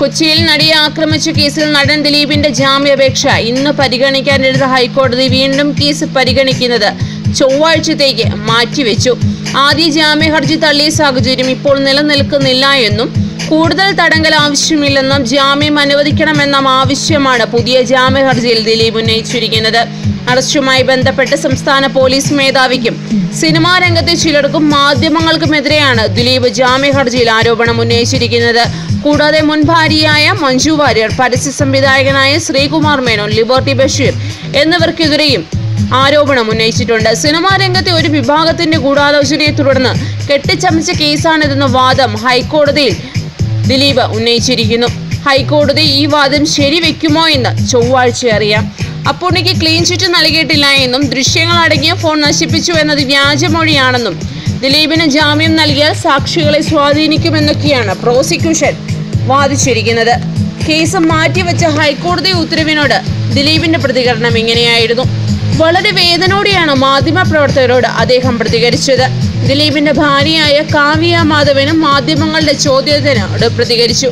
കൊച്ചിയിൽ നടിയെ ആക്രമിച്ച കേസിൽ നടൻ ദിലീപിന്റെ ജാമ്യാപേക്ഷ. ഇന്ന് പരിഗണിക്കാനെടുത്ത ഹൈക്കോടതി വീണ്ടും കേസ് പരിഗണിക്കുന്നത് ചൊവ്വാഴ്ചത്തേക്ക് മാറ്റിവെച്ചു. ആദ്യ ജാമ്യ ഹർജി തള്ളിയ സാഹചര്യം ഇപ്പോൾ നിലനിൽക്കുന്നില്ല എന്നും കൂടുതൽ തടങ്കൽ ആവശ്യമില്ലെന്നും ജാമ്യം അനുവദിക്കണമെന്നും ആവശ്യമാണ് പുതിയ ജാമ്യ ഹർജിയിൽ ദിലീപ് ഉന്നയിച്ചിരിക്കുന്നത്. അറസ്റ്റുമായി ബന്ധപ്പെട്ട് സംസ്ഥാന പോലീസ് മേധാവിക്കും സിനിമാ രംഗത്തെ ചിലർക്കും മാധ്യമങ്ങൾക്കുമെതിരെയാണ് ദിലീപ് ജാമ്യ ഹർജിയിൽ ആരോപണം ഉന്നയിച്ചിരിക്കുന്നത്. കൂടാതെ മുൻ ഭാര്യയായ മഞ്ജു വാര്യർ പരസ്യ സംവിധായകനായ ശ്രീകുമാർ മേനോൻ ലിബർട്ടി ബഷീർ എന്നിവർക്കെതിരെയും ആരോപണം ഉന്നയിച്ചിട്ടുണ്ട്. സിനിമാ രംഗത്തെ ഒരു വിഭാഗത്തിന്റെ ഗൂഢാലോചനയെ തുടർന്ന് കെട്ടിച്ചമച്ച കേസാണിതെന്ന വാദം ഹൈക്കോടതിയിൽ ദിലീപ് ഉന്നയിച്ചിരിക്കുന്നു. ഹൈക്കോടതി ഈ വാദം ശരിവെക്കുമോ എന്ന് ചൊവ്വാഴ്ച അറിയാം. അപ്പുണ്ണിക്ക് ക്ലീൻ ചിറ്റ് നൽകിയിട്ടില്ല എന്നും ദൃശ്യങ്ങൾ അടങ്ങിയ ഫോൺ നശിപ്പിച്ചു എന്നത് വ്യാജമൊഴിയാണെന്നും ദിലീപിന് ജാമ്യം നൽകിയാൽ സാക്ഷികളെ സ്വാധീനിക്കുമെന്നൊക്കെയാണ് പ്രോസിക്യൂഷൻ വാദിച്ചിരിക്കുന്നത്. കേസ് മാറ്റിവെച്ച ഹൈക്കോടതി ഉത്തരവിനോട് ദിലീപിന്റെ പ്രതികരണം ഇങ്ങനെയായിരുന്നു. വളരെ വേദനയോടെയാണ് മാധ്യമപ്രവർത്തകരോട് അദ്ദേഹം പ്രതികരിച്ചത്. ദിലീപിന്റെ ഭാര്യയായ കാവ്യ മാധവനും മാധ്യമങ്ങളുടെ ചോദ്യത്തിനോട് പ്രതികരിച്ചു.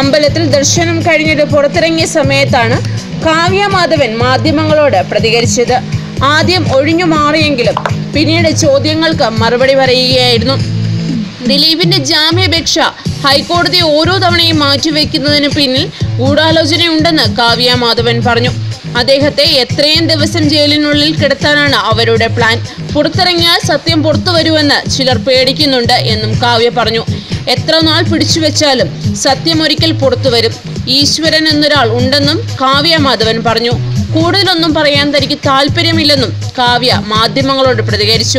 അമ്പലത്തിൽ ദർശനം കഴിഞ്ഞിട്ട് പുറത്തിറങ്ങിയ സമയത്താണ് കാവ്യ മാധവൻ മാധ്യമങ്ങളോട് പ്രതികരിച്ചത്. ആദ്യം ഒഴിഞ്ഞു മാറിയെങ്കിലും പിന്നീട് ചോദ്യങ്ങൾക്ക് മറുപടി പറയുകയായിരുന്നു. ദിലീപിന്റെ ജാമ്യാപേക്ഷ ഹൈക്കോടതി ഓരോ തവണയും മാറ്റിവെക്കുന്നതിന് പിന്നിൽ ഗൂഢാലോചനയുണ്ടെന്ന് കാവ്യ മാധവൻ പറഞ്ഞു. അദ്ദേഹത്തെ എത്രയും ദിവസം ജയിലിനുള്ളിൽ കിടത്താനാണ് അവരുടെ പ്ലാൻ. പുറത്തിറങ്ങിയാൽ സത്യം പുറത്തു വരുമെന്ന് ചിലർ പേടിക്കുന്നുണ്ട് എന്നും കാവ്യ പറഞ്ഞു. എത്ര നാൾ പിടിച്ചു വെച്ചാലും സത്യം ഒരിക്കൽ പുറത്തു വരും. ഈശ്വരൻ എന്നൊരാൾ ഉണ്ടെന്നും കാവ്യ മാധവൻ പറഞ്ഞു. കൂടുതലൊന്നും പറയാൻ തനിക്ക് താല്പര്യമില്ലെന്നും കാവ്യ മാധ്യമങ്ങളോട് പ്രതികരിച്ചു.